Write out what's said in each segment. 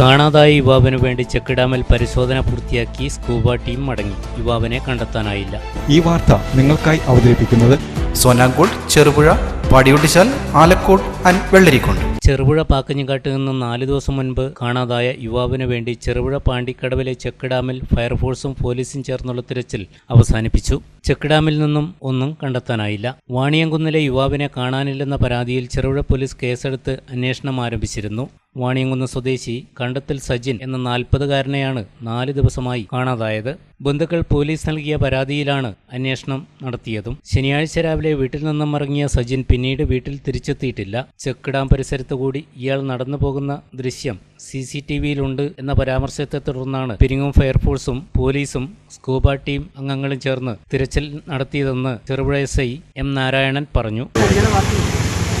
കാണാതായ യുവാവിനു വേണ്ടി ചെക്കിടാമിൽ പരിശോധന പൂർത്തിയാക്കി സ്കൂബ ടീം മടങ്ങി. യുവാവിനെ കണ്ടെത്താനായില്ല. ഈ വാർത്ത നിങ്ങൾക്കായി അവതരിപ്പിക്കുന്നത് സോനാങ്കോട് ചെറുപുഴ പാടിയൊട്ടിച്ചാൽ ആലക്കോട് ആൻഡ് വെള്ളരിക്കോട്. ചെറുപുഴ പാക്കഞ്ഞിക്കാട്ട് നിന്ന് നാല് ദിവസം മുൻപ് കാണാതായ യുവാവിന് വേണ്ടി ചെറുപുഴ പാണ്ടിക്കടവിലെ ചെക്ക് ഡാമിൽ ഫയർഫോഴ്സും പോലീസും ചേർന്നുള്ള തിരച്ചിൽ അവസാനിപ്പിച്ചു. ചെക്ക് ഡാമിൽ നിന്നും ഒന്നും കണ്ടെത്താനായില്ല. വാണിയംകുന്നിലെ യുവാവിനെ കാണാനില്ലെന്ന പരാതിയിൽ ചെറുപുഴ പോലീസ് കേസെടുത്ത് അന്വേഷണം ആരംഭിച്ചിരുന്നു. വാണിയംകുന്ന് സ്വദേശി കണ്ടത്തിൽ സജിൻ എന്ന നാൽപ്പതുകാരനെയാണ് നാല് ദിവസമായി കാണാതായത്. ബന്ധുക്കൾ പോലീസ് നൽകിയ പരാതിയിലാണ് അന്വേഷണം നടത്തിയതും. ശനിയാഴ്ച രാവിലെ വീട്ടിൽ നിന്നും ഇറങ്ങിയ സജിൻ പിന്നീട് വീട്ടിൽ തിരിച്ചെത്തിയിട്ടില്ല. ചെക്കിടാം പരിസരത്ത് കൂടി ഇയാൾ നടന്നു പോകുന്ന ദൃശ്യം സി സി ടി വിയിലുണ്ട് എന്ന പരാമർശത്തെ തുടർന്നാണ് പെരിങ്ങും ഫയർഫോഴ്സും പോലീസും സ്കൂബ ടീം അംഗങ്ങളും ചേർന്ന് തിരച്ചിൽ നടത്തിയതെന്ന് Cherupuzha S I M Narayanan പറഞ്ഞു.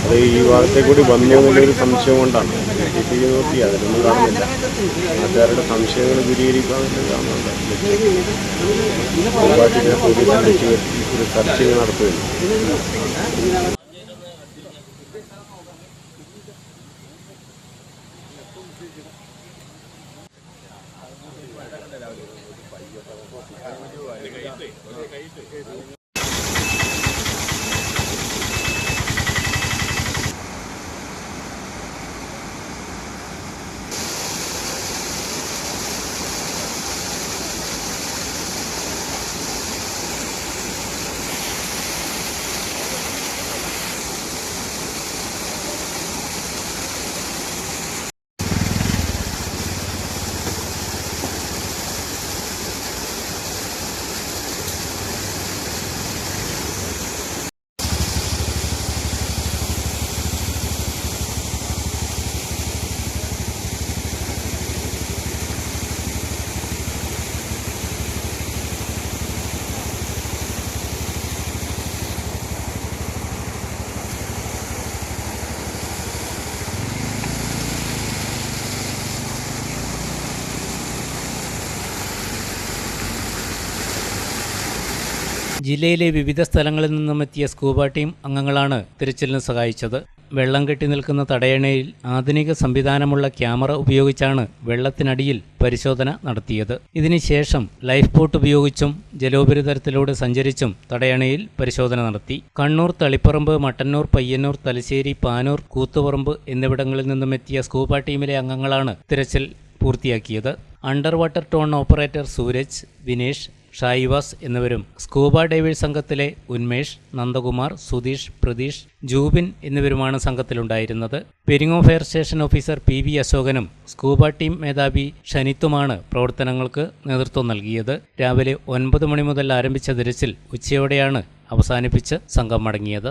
അത് ഈ ഭാഗത്തെ കൂടി വന്നു എന്നുള്ളൊരു സംശയം കൊണ്ടാണ്. നോക്കി അതിലൊന്നും കാണുന്നില്ല. നാട്ടുകാരുടെ സംശയങ്ങൾ ദൂരീകരിക്കാൻ കാണുന്നുണ്ട് ജില്ലയിലെ വിവിധ സ്ഥലങ്ങളിൽ നിന്നും എത്തിയ സ്കൂബ ടീം അംഗങ്ങളാണ് തിരച്ചിലിന് സഹായിച്ചത്. വെള്ളം കെട്ടി നിൽക്കുന്ന തടയണയിൽ ആധുനിക സംവിധാനമുള്ള ക്യാമറ ഉപയോഗിച്ചാണ് വെള്ളത്തിനടിയിൽ പരിശോധന നടത്തിയത്. ഇതിനുശേഷം ലൈഫ് ബോട്ട് ഉപയോഗിച്ചും ജലോപരിതലത്തിലൂടെ സഞ്ചരിച്ചും തടയണയിൽ പരിശോധന നടത്തി. കണ്ണൂർ തളിപ്പറമ്പ് മട്ടന്നൂർ പയ്യന്നൂർ തലശ്ശേരി പാനൂർ കൂത്തുപറമ്പ് എന്നിവിടങ്ങളിൽ നിന്നും എത്തിയ സ്കൂബ ടീമിലെ അംഗങ്ങളാണ് തിരച്ചിൽ പൂർത്തിയാക്കിയത്. Under water drone operator Sooraj Vinesh Shaivas എന്നിവരും സ്കൂബ ഡൈവേഴ്സ് സംഘത്തിലെ ഉന്മേഷ് നന്ദകുമാർ സുധീഷ് പ്രതീഷ് ജൂബിൻ എന്നിവരുമാണ് സംഘത്തിലുണ്ടായിരുന്നത്. Peringome fire station officer P V അശോകനും scuba team മേധാവി ഷനിത്തുമാണ് പ്രവർത്തനങ്ങൾക്ക് നേതൃത്വം നൽകിയത്. രാവിലെ ഒൻപത് മണി മുതൽ ആരംഭിച്ച തിരച്ചിൽ ഉച്ചയോടെയാണ് അവസാനിപ്പിച്ച് സംഘം മടങ്ങിയത്.